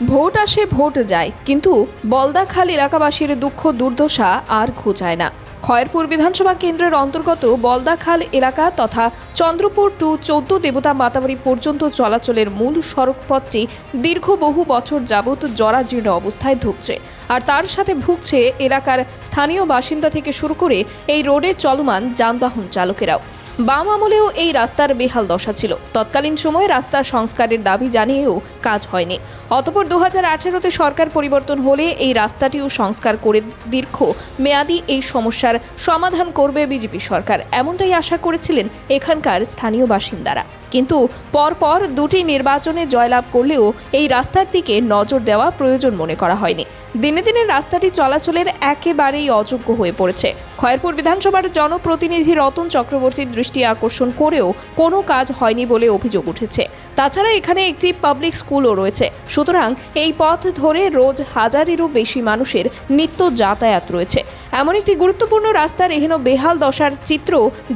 Vote আসে, vote যায়, কিন্তু বলদাখাল এলাকাবাসীর দুঃখ, দুর্দশা আর ঘুচায় না। খয়েরপুর বিধানসভা কেন্দ্রের অন্তর্গত বলদাখাল এলাকা তথা চন্দ্রপুর টু চৌদ্দ দেবতা মাতাবাড়ি পর্যন্ত চলাচলের মূল সড়কপথটি দীর্ঘ বহু বছর যাবৎ জরাজীর্ণ অবস্থায় ঢুকছে আর তার সাথে ভুগছে এলাকার স্থানীয় বাসিন্দা থেকে শুরু করে এই রোডে চলমান যানবাহন চালকেরাও। বাম আমলেও এই রাস্তার বেহাল দশা ছিল। তৎকালীন সময়ে রাস্তার সংস্কারের দাবি জানিয়েও কাজ হয়নি। অতপর দু হাজার সরকার পরিবর্তন হলে এই রাস্তাটিও সংস্কার করে দীর্ঘ মেয়াদি এই সমস্যার সমাধান করবে বিজেপি সরকার। এমনটাই আশা করেছিলেন এখানকার স্থানীয় বাসিন্দারা। কিন্তু পরপর দুটি নির্বাচনে জয়লাভ করলেও এই রাস্তার দিকে নজর দেওয়া প্রয়োজন মনে করা হয়নি। দিনে দিনে রাস্তাটি চলাচলের একেবারেই অযোগ্য হয়ে পড়েছে। খয়েরপুর বিধানসভার জনপ্রতিনিধি রতন চক্রবর্তীর দৃষ্টি আকর্ষণ করেও কোনো কাজ হয়নি বলে অভিযোগ উঠেছে। তাছাড়া এখানে একটি পাবলিক স্কুলও রয়েছে। সুতরাং এই পথ ধরে রোজ হাজারেরও বেশি মানুষের নিত্য যাতায়াত রয়েছে। এমন একটি গুরুত্বপূর্ণ রাস্তার এহেন বেহাল দশার চিত্র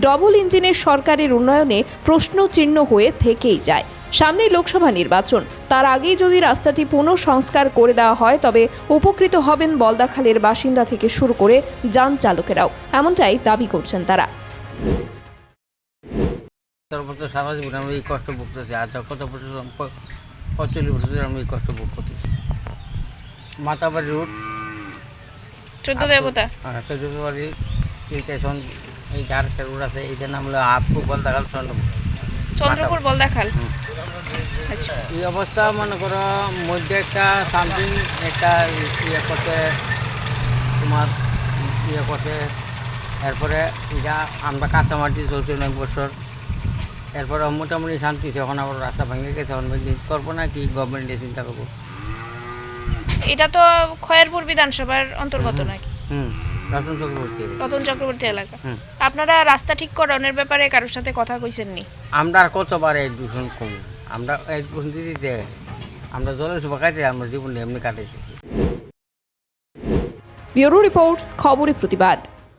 ডবল ইঞ্জিনের সরকারের উন্নয়নে প্রশ্নচিহ্ন হয়ে থেকেই যায়। সামনেই লোকসভা নির্বাচন। তার আগেই যদি রাস্তাটি পুনঃ সংস্কার করে দেওয়া হয়, তবে উপকৃত হবেন বলদাখালের বাসিন্দা থেকে শুরু করে যান চালকেরাও। এমনটাই দাবি করছেন তারা। তারপর সারা জীবন আমি এই কষ্ট ভুগতেছি আজ কত বছর পঁয়তাল্লিশ বছর ধরে আমি এই কষ্ট ভোগ করতেছি। মাতাবাড়ি রোড। চোদ্দ দেবতা? হ্যাঁ চৌধুরী এই স্টেশন এই ঝাড়খা রোড আছে এইটা নাম হলো আপু বলদাগাল চন্দ্রপুর। চন্দ্রপুর বল দেখাল আচ্ছা। এই অবস্থা মনে করো মধ্যে একটা সামথিং একটা ইয়ে করতে তোমার ইয়ে করতে এরপরে এটা আমরা কাঁচামাটি চলছে অনেক বছর। এরপরে মোটামুটি শান্তি এখন আবার রাস্তা ভেঙে গেছে এখন করব না কি গভর্নমেন্টে চিন্তা করব? এটা তো খয়েরপুর বিধানসভার অন্তর্গত নাকি? হুম রতন চক্রবর্তী রতন চক্রবর্তী এলাকা। আপনারা রাস্তা ঠিক করানোর ব্যাপারে কারোর সাথে কথা কইছেন নি আমরা আর কতবার এই দূষণ কম? আমরা এই দূষণ দিতে আমরা জলের সুবা কাটে আমরা জীবনটা এমনি কাটাইছি। ব্যুরো রিপোর্ট খবরের প্রতিবাদ।